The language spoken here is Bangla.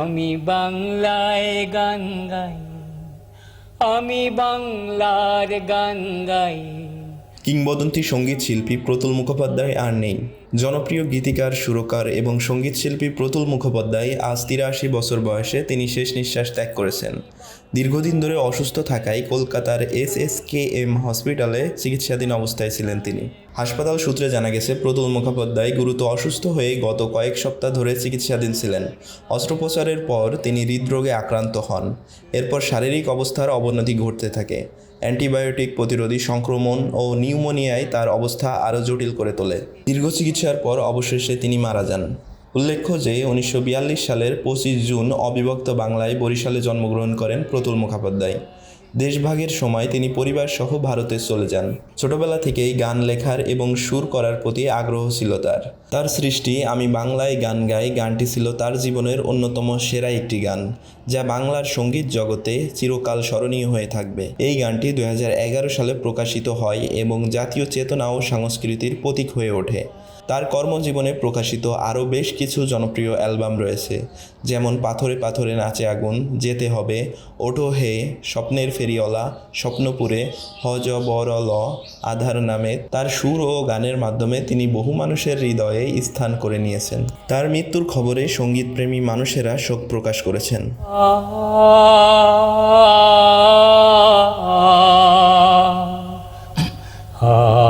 আমি বাংলায় গান গাই, আমি বাংলার গান গাই। কিংবদন্তি সংগীত শিল্পী প্রতুল মুখোপাধ্যায় আর নেই। জনপ্রিয় গীতিকার, সুরকার এবং সংগীত শিল্পী প্রতুল মুখোপাধ্যায় আজ তিরাশি বছর বয়সে তিনি শেষ নিঃশ্বাস ত্যাগ করেছেন। দীর্ঘদিন ধরে অসুস্থ থাকায় কলকাতার এস এস কে এম হসপিটালে চিকিৎসাধীন অবস্থায় ছিলেন তিনি। হাসপাতাল সূত্রে জানা গেছে, প্রতুল মুখোপাধ্যায় গুরুতর অসুস্থ হয়ে গত কয়েক সপ্তাহ ধরে চিকিৎসাধীন ছিলেন। অস্ত্রোপচারের পর তিনি হৃদরোগে আক্রান্ত হন। এরপর শারীরিক অবস্থার অবনতি ঘটতে থাকে। অ্যান্টিবায়োটিক প্রতিরোধী সংক্রমণ ও নিউমোনিয়ায় তার অবস্থা আরও জটিল করে তোলে। দীর্ঘ চিকিৎসার পর অবশেষে তিনি মারা যান। উল্লেখ্য যে, উনিশশো বিয়াল্লিশ সালের পঁচিশ জুন অবিভক্ত বাংলায় বরিশালে জন্মগ্রহণ করেন প্রতুল মুখোপাধ্যায়। দেশভাগের সময় তিনি পরিবার সহ ভারতে চলে যান। ছোটবেলা থেকেই গান লেখার এবং সুর করার প্রতি আগ্রহ ছিল তার। তার সৃষ্টি, আমি বাংলায় গান গাই গানটি ছিল তার জীবনের অন্যতম সেরা একটি গান, যা বাংলার সংগীত জগতে চিরকাল স্মরণীয় হয়ে থাকবে। এই গানটি দু হাজার এগারো সালে প্রকাশিত হয় এবং জাতীয় চেতনা ও সংস্কৃতির প্রতীক হয়ে ওঠে। তার কর্মজীবনে প্রকাশিত আরও বেশ কিছু জনপ্রিয় অ্যালবাম রয়েছে, যেমন পাথরে পাথরে নাচে আগুন, যেতে হবে, ওঠো হে, স্বপ্নের ফেরিওয়ালা, স্বপ্নপুরে, হজ বর ল, আধার নামে তার সুর ও গানের মাধ্যমে তিনি বহু মানুষের হৃদয়ে স্থান করে নিয়েছেন তার মৃত্যুর খবরে সঙ্গীতপ্রেমী মানুষেরা শোক প্রকাশ করেছেন Ah.